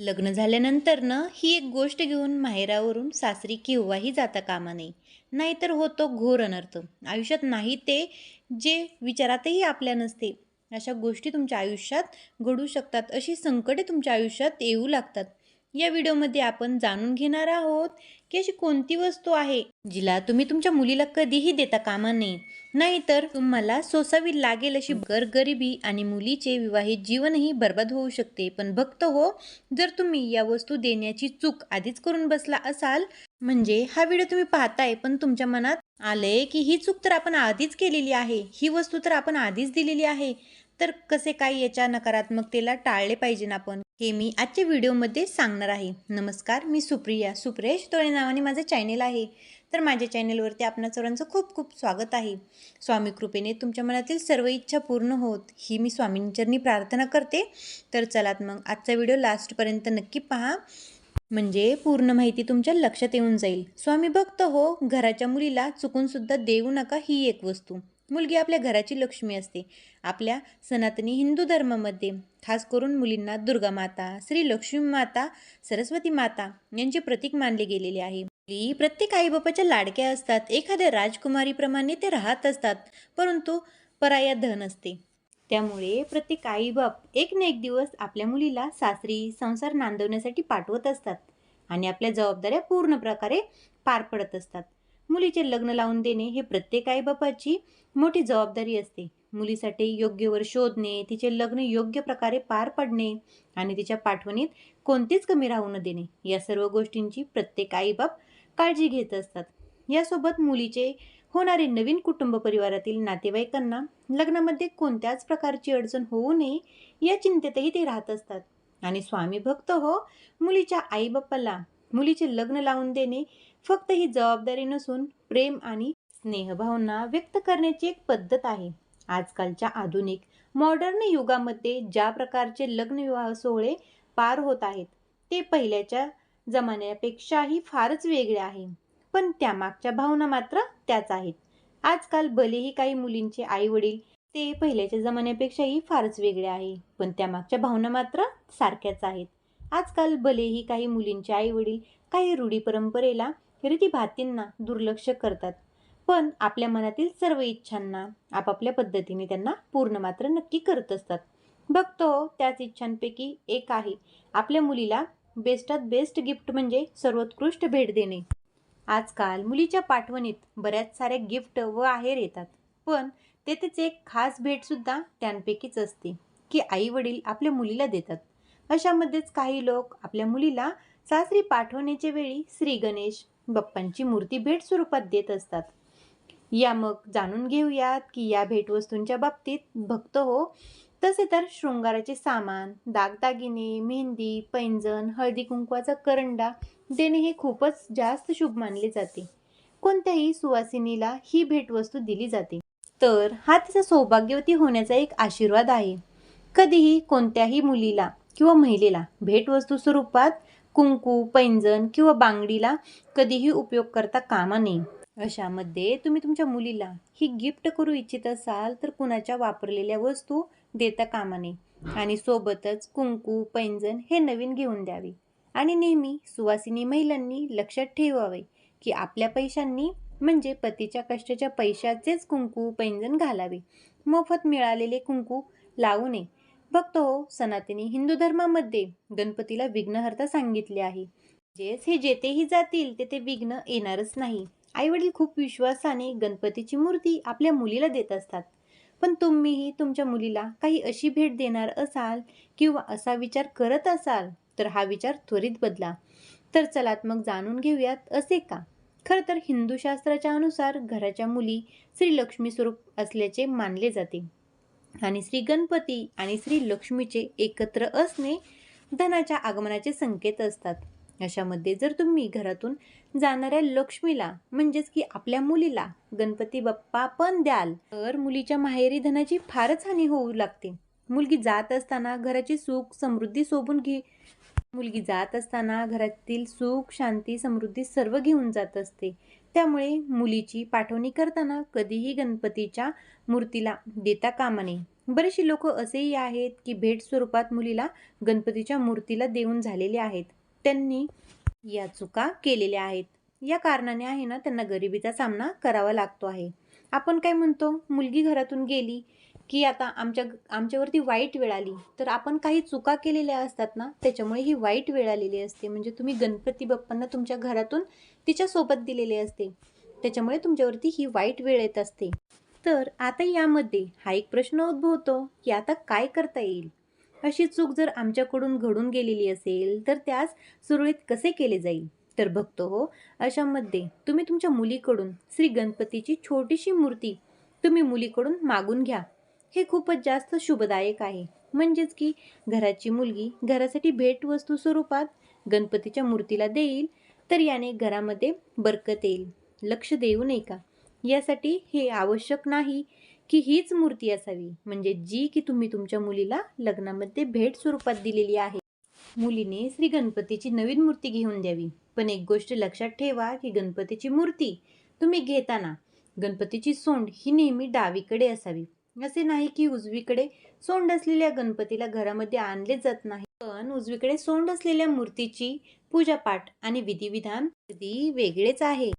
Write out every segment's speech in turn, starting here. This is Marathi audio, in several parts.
लग्न झाल्यानंतर ना ही एक गोष्ट घेऊन माहेरावरून सासरी केव्हाही जाता कामा नये. नाहीतर होतो घोर अनर्थ. आयुष्यात नाही ते जे विचारातही आपल्या नसते. अशा गोष्टी तुमच्या आयुष्यात घडू शकतात. अशी संकटे तुमच्या आयुष्यात येऊ लागतात. या व्हिडिओमध्ये आपण जाणून घेणार आहोत की अशी कोणती वस्तू आहे जिला तुम्ही तुमच्या मुलीला कधीही देता कामा नये. नाहीतर तुम्हाला सोसावी लागेल अशी गरगरिबी आणि मुलीचे विवाहित जीवनही बर्बाद होऊ शकते. पण भक्त हो जर तुम्ही या वस्तू देण्याची चूक आधीच करून बसला असाल म्हणजे हा व्हिडिओ तुम्ही पाहताय पण तुमच्या मनात आलंय की ही चूक तर आपण आधीच केलेली आहे ही वस्तू तर आपण आधीच दिलेली आहे. तर कसे काय याच्या नकारात्मकतेला टाळले पाहिजे ना आपण हे मी आजच्या व्हिडिओमध्ये सांगणार आहे. नमस्कार मी सुप्रिया. सुप्रेश तोळे नावाने माझं चॅनेल आहे. तर माझ्या चॅनेलवरती आपणा सर्वांचं खूप खूप स्वागत आहे. स्वामी कृपेने तुमच्या मनातील सर्व इच्छा पूर्ण होत ही मी स्वामींचरणी प्रार्थना करते. तर चलात मग आजचा व्हिडिओ लास्टपर्यंत नक्की पहा. म्हणजे पूर्ण माहिती तुमच्या लक्षात येऊन जाईल. स्वामी भक्त हो घराच्या मुलीला चुकून सुद्धा देऊ नका ही एक वस्तू. मुलगी आपल्या घराची लक्ष्मी असते. आपल्या सनातनी हिंदू धर्मामध्ये खास करून मुलींना दुर्गा माता श्री लक्ष्मी माता सरस्वती माता यांचे प्रतीक मानले गेलेले आहे. मुली प्रत्येक आईबापाच्या लाडक्या असतात. एखाद्या राजकुमारीप्रमाणे ते राहत असतात. परंतु पराया धन असते. त्यामुळे प्रत्येक आईबाप एक ना एक दिवस आपल्या मुलीला सासरी संसार नांदवण्यासाठी पाठवत असतात आणि आपल्या जबाबदाऱ्या पूर्ण प्रकारे पार पडत असतात. मुलीचे लग्न लावून देणे हे प्रत्येक आईबापाची मोठी जबाबदारी असते. मुलीसाठी योग्य वर शोधणे तिचे लग्न योग्य प्रकारे पार पडणे आणि तिच्या पाठवणीत कोणतीच कमी राहू न देणे या सर्व गोष्टींची प्रत्येक आईबाप काळजी घेत असतात. यासोबत मुलीचे होणारे नवीन कुटुंब परिवारातील नातेवाईकांना लग्नामध्ये कोणत्याच प्रकारची अडचण होऊ नये या चिंतेतही ते राहत असतात. आणि स्वामी भक्त हो मुलीच्या आईबापाला मुलीचे लग्न लावून देणे फक्त ही जबाबदारी नसून प्रेम आणि स्नेहभावना व्यक्त करण्याची एक पद्धत आहे. आजकालच्या आधुनिक मॉडर्न युगामध्ये ज्या प्रकारचे लग्न विवाह सोहळे पार होत आहेत ते पहिल्याच्या जमान्यापेक्षाही फारच वेगळे आहे. पण त्यामागच्या भावना मात्र त्याच आहेत. आजकाल भलेही काही मुलींचे आई वडील ते पहिल्याच्या जमान्यापेक्षाही फारच वेगळे आहे पण त्यामागच्या भावना मात्र सारख्याच आहेत. आजकाल भलेही काही मुलींचे आई वडील काही रूढी परंपरेला रीतीभातींना दुर्लक्ष करतात पण आपल्या मनातील सर्व इच्छांना आपापल्या पद्धतीने त्यांना पूर्ण मात्र नक्की करत असतात. बघतो त्याच इच्छांपैकी एक आहे आपल्या मुलीला बेस्टात बेस्ट गिफ्ट म्हणजे सर्वोत्कृष्ट भेट देणे. आजकाल मुलीच्या पाठवणीत बऱ्याच साऱ्या गिफ्ट व आहेर येतात. पण तेथेच एक खास भेटसुद्धा त्यांपैकीच असते की आई वडील आपल्या मुलीला देतात. अशामध्येच काही लोक आपल्या मुलीला सासरी पाठवण्याच्या वेळी श्री गणेश बाप्पांची मूर्ती भेट स्वरूपात देत असतात. या मग जाणून घेऊयात की या भेटवस्तूंच्या बाबतीत भक्त हो तसे तर शृंगाराचे सामान दागदागिने मेहंदी पैंजण हळदी कुंकवाचा करंडा देणे हे खूपच जास्त शुभ मानले जाते. कोणत्याही सुवासिनीला ही भेटवस्तू दिली जाते. तर हा तिचा सौभाग्यवती होण्याचा एक आशीर्वाद आहे. कधीही कोणत्याही मुलीला किंवा महिलेला भेटवस्तू स्वरूपात कुंकू पैंजण किंवा बांगडीला कधीही उपयोग करता कामा नये. अशामध्ये तुम्ही तुमच्या मुलीला ही गिफ्ट करू इच्छित असाल तर कुणाच्या वापरलेल्या वस्तू देता कामा नये. आणि सोबतच कुंकू पैंजण हे नवीन घेऊन द्यावे. आणि नेहमी सुवासिनी महिलांनी लक्षात ठेवावे की आपल्या पैशांनी म्हणजे पतीच्या कष्टाच्या पैशाचेच कुंकू पैंजण घालावे. मोफत मिळालेले कुंकू लावू नये. भक्त हो सनातनी हिंदू धर्मामध्ये गणपतीला विघ्नहर्ता सांगितले आहे. जेच हे जेथेही जातील तेथे विघ्न येणारच नाही. आईवडील खूप विश्वासाने गणपतीची मूर्ती आपल्या मुलीला देत असतात. पण तुम्हीही तुमच्या मुलीला काही अशी भेट देणार असाल किंवा असा विचार करत असाल तर हा विचार त्वरित बदला. तर चलात मग जाणून घेऊयात असे का? खरं तर हिंदू शास्त्राच्या अनुसार घराच्या मुली श्री लक्ष्मी स्वरूप असल्याचे मानले जाते. आणि श्री गणपती आणि श्री लक्ष्मीचे एकत्र असणे धनाच्या आगमनाचे संकेत असतात. अशामध्ये जर तुम्ही घरातून जाणाऱ्या लक्ष्मीला म्हणजेच की आपल्या मुलीला गणपती बाप्पा पण द्याल तर मुलीच्या माहेरी धनाची फारच हानी होऊ लागते. मुलगी जात असताना घराची सुख समृद्धी सोबून घे. मुलगी जात असताना घरातील सुख शांती समृद्धी सर्व घेऊन जात असते. त्यामुळे मुलीची पाठवणी करताना कधीही गणपतीच्या मूर्तीला देता कामा नये. बरेचसे लोक असेही आहेत की भेट स्वरूपात मुलीला गणपतीच्या मूर्तीला देऊन झालेले आहेत. त्यांनी या चुका केलेल्या आहेत. या कारणाने आहे ना त्यांना गरिबीचा सामना करावा लागतो आहे. आपण काय म्हणतो? मुलगी घरातून गेली की आता आमच्या आमच्यावरती वाईट वेळ आली तर आपण काही चुका केलेल्या असतात ना त्याच्यामुळे ही वाईट वेळ आलेली असते. म्हणजे तुम्ही गणपती बाप्पांना तुमच्या घरातून तिच्यासोबत दिलेले असते. त्याच्यामुळे तुमच्यावरती ही वाईट वेळ येत असते. तर आता यामध्ये हा एक प्रश्न उद्भवतो की आता काय करता येईल? अशी चूक जर आमच्याकडून घडून गेलेली असेल तर त्यास सुरळीत कसे केले जाईल? तर बघतो हो. अशामध्ये तुम्ही तुमच्या मुलीकडून श्री गणपतीची छोटीशी मूर्ती तुम्ही मुलीकडून मागून घ्या. हे खूपच जास्त शुभदायक आहे. म्हणजेच की घराची मुलगी घरासाठी भेटवस्तू स्वरूपात गणपतीच्या मूर्तीला देईल तर याने घरामध्ये बरकत येईल. लक्ष देऊ नये का? यासाठी हे आवश्यक नाही की हीच मूर्ती असावी. म्हणजे जी की तुम्ही तुमच्या मुलीला लग्नामध्ये भेट स्वरूपात दिलेली आहे. मुलीने श्री गणपतीची नवीन मूर्ती घेऊन द्यावी. पण एक गोष्ट लक्षात ठेवा की गणपतीची मूर्ती तुम्ही घेताना गणपतीची सोंड ही नेहमी डावीकडे असावी. असे नाही की उजवीकडे सोंड असलेल्या गणपतीला घरामध्ये आणले जात नाही. पण उजवीकडे सोंड असलेल्या मूर्तीची पूजापाठ आणि विधिविधान अगदी वेगळेच आहे.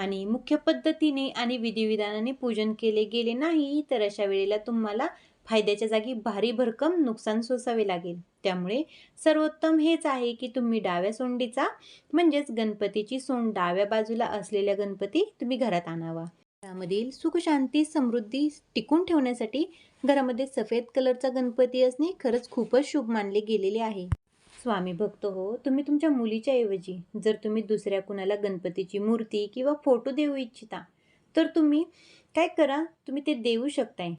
आणि मुख्य पद्धतीने आणि विधिविधानाने पूजन केले गेले नाही तर अशा वेळेला तुम्हाला फायद्याच्या जागी भारी भरकम नुकसान सोसावे लागेल. त्यामुळे सर्वोत्तम हेच आहे की तुम्ही डाव्या सोंडीचा म्हणजेच गणपतीची सोंड डाव्या बाजूला असलेल्या गणपती तुम्ही घरात आणावा. घरामधील सुखशांती समृद्धी टिकून ठेवण्यासाठी घरामध्ये सफेद कलरचा गणपती असणे खरंच खूपच शुभ मानले गेलेले आहे. स्वामी भक्त हो तुम्ही तुमच्या मुलीच्या ऐवजी जर तुम्ही दुसऱ्या कुणाला गणपतीची मूर्ती किंवा फोटो देऊ इच्छिता तर तुम्ही काय करा तुम्ही ते देऊ शकताय.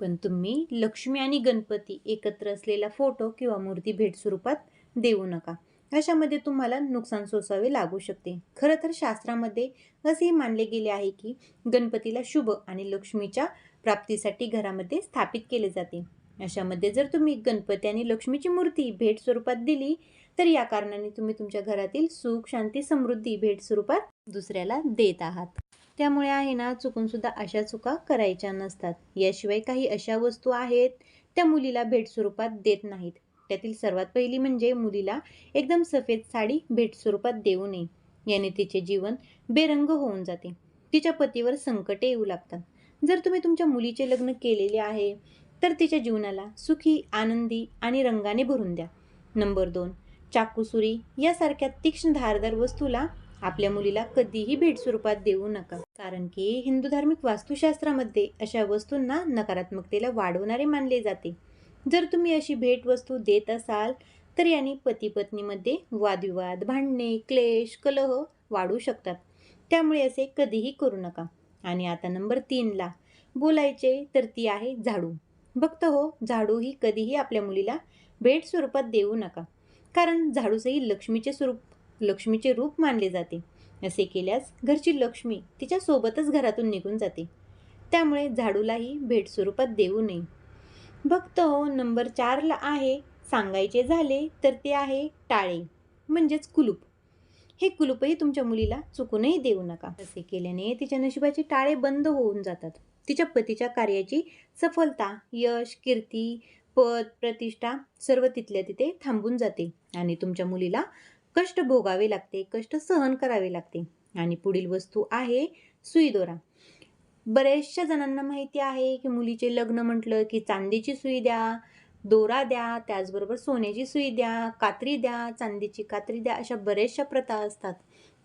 पण तुम्ही लक्ष्मी आणि गणपती एकत्र असलेला फोटो किंवा मूर्ती भेट स्वरूपात देऊ नका. अशामध्ये तुम्हाला नुकसान सोसावे लागू शकते. खरं तर शास्त्रामध्ये असेही मानले गेले आहे की गणपतीला शुभ आणि लक्ष्मीच्या प्राप्तीसाठी घरामध्ये स्थापित केले जाते. अशामध्ये जर तुम्ही गणपती आणि लक्ष्मीची मूर्ती भेट स्वरूपात दिली तर या कारणाने तुम्ही तुमच्या घरातील सुख शांती समृद्धी भेट स्वरूपात दुसऱ्याला देत आहात. त्यामुळे आहे ना चुकून सुद्धा अशा चुका करायच्या नसतात. याशिवाय काही अशा वस्तू आहेत त्या मुलीला भेट स्वरूपात देत नाहीत. त्यातील सर्वात पहिली म्हणजे मुलीला एकदम सफेद साडी भेट स्वरूपात देऊ नये. याने तिचे जीवन बेरंग होऊन जाते. तिच्या पतीवर संकटे येऊ लागतात. जर तुम्ही तुमच्या मुलीचे लग्न केलेले आहे तर तिच्या जीवनाला सुखी आनंदी आणि रंगाने भरून द्या. नंबर दोन चाकूसुरी यासारख्या तीक्ष्ण धारदार वस्तूला आपल्या मुलीला कधीही भेट स्वरूपात देऊ नका. कारण की हिंदू धार्मिक वास्तुशास्त्रामध्ये अशा वस्तूंना नकारात्मकतेला वाढवणारे मानले जाते. जर तुम्ही अशी भेट वस्तू देत असाल तर याने पती पत्नीमध्ये वादविवाद भांडणे क्लेश कलह वाढू शकतात. त्यामुळे असे कधीही करू नका. आणि आता नंबर तीनला बोलायचे तर ती आहे झाडू. भक्त हो झाडू ही कधीही आपल्या मुलीला भेट स्वरूपात देऊ नका. कारण झाडूचंही लक्ष्मीचे स्वरूप लक्ष्मीचे रूप मानले जाते. असे केल्यास घरची लक्ष्मी तिच्या सोबतच घरातून निघून जाते. त्यामुळे झाडूलाही भेट स्वरूपात देऊ नये. भक्त हो नंबर चारला आहे सांगायचे झाले तर ते आहे टाळे म्हणजेच कुलूप. हे कुलूपही तुमच्या मुलीला चुकूनही देऊ नका. असे केल्याने तिच्या नशिबाचे टाळे बंद होऊन जातात. तिच्या पतीच्या कार्याची सफलता यश कीर्ती पद प्रतिष्ठा सर्व तिथल्या तिथे थांबून जाते आणि तुमच्या मुलीला कष्ट भोगावे लागते कष्ट सहन करावे लागते. आणि पुढील वस्तू आहे सुईदोरा. बऱ्याचशा जणांना माहिती आहे की मुलीचे लग्न म्हटलं की चांदीची सुई द्या दोरा द्या त्याचबरोबर सोन्याची सुई द्या कात्री द्या चांदीची कात्री द्या अशा बऱ्याचशा प्रथा असतात.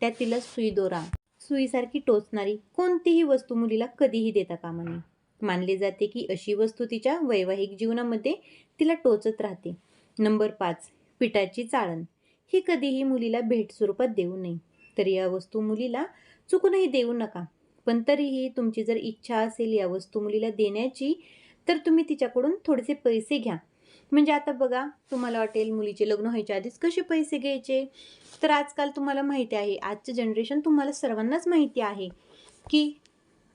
त्यातीलच सुई दोरा सुईसारखी टोचणारी कोणतीही वस्तू मुलीला कधीही देता कामा नये. मानले जाते की अशी वस्तू तिच्या वैवाहिक जीवनामध्ये तिला टोचत राहते. नंबर पाच पिठाची चाळण. ही कधीही मुलीला भेट स्वरूपात देऊ नये. तर या वस्तू मुलीला चुकूनही देऊ नका. पण तरीही तुमची जर इच्छा असेल या वस्तू मुलीला देण्याची तर तुम्ही तिच्याकडून थोडेसे पैसे घ्या. म्हणजे आता बघा तुम्हाला वाटेल मुलीचे लग्न व्हायच्या आधीच कसे पैसे घ्यायचे? तर आजकाल तुम्हाला माहिती आहे आजचे जनरेशन तुम्हाला सर्वांनाच माहिती आहे की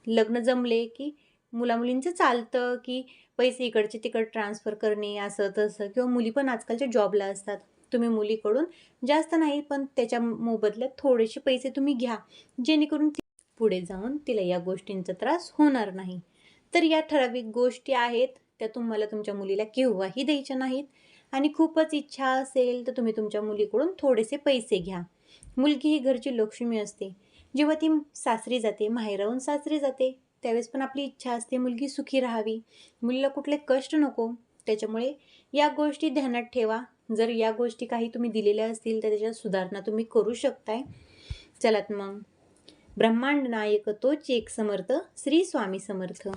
लग्न जमले की मुलामुलींचं चालतं की पैसे इकडचे तिकड ट्रान्सफर करणे असं तसं. किंवा मुली पण आजकालच्या जॉबला असतात. तुम्ही मुलीकडून जास्त नाही पण त्याच्या मोबदल्यात थोडेसे पैसे तुम्ही घ्या. जेणेकरून ती पुढे जाऊन तिला या गोष्टींचा त्रास होणार नाही. तर या ठराविक गोष्टी आहेत. त्या तुम्हाला तुमच्या मुलीला केव्हाही द्यायच्या नाहीत. आणि खूपच इच्छा असेल तर तुम्ही तुमच्या मुलीकडून थोडेसे पैसे घ्या. मुलगी ही घरची लक्ष्मी असते. जेव्हा ती सासरी जाते माहेराहून सासरी जाते त्यावेळेस पण आपली इच्छा असते मुलगी सुखी राहावी. मुलीला कुठले कष्ट नको. त्याच्यामुळे या गोष्टी ध्यानात ठेवा. जर या गोष्टी काही तुम्ही दिलेल्या असतील तर त्याच्यात सुधारणा तुम्ही करू शकताय. चलात मग. ब्रह्मांड नायक तोच एक समर्थ श्री स्वामी समर्थ.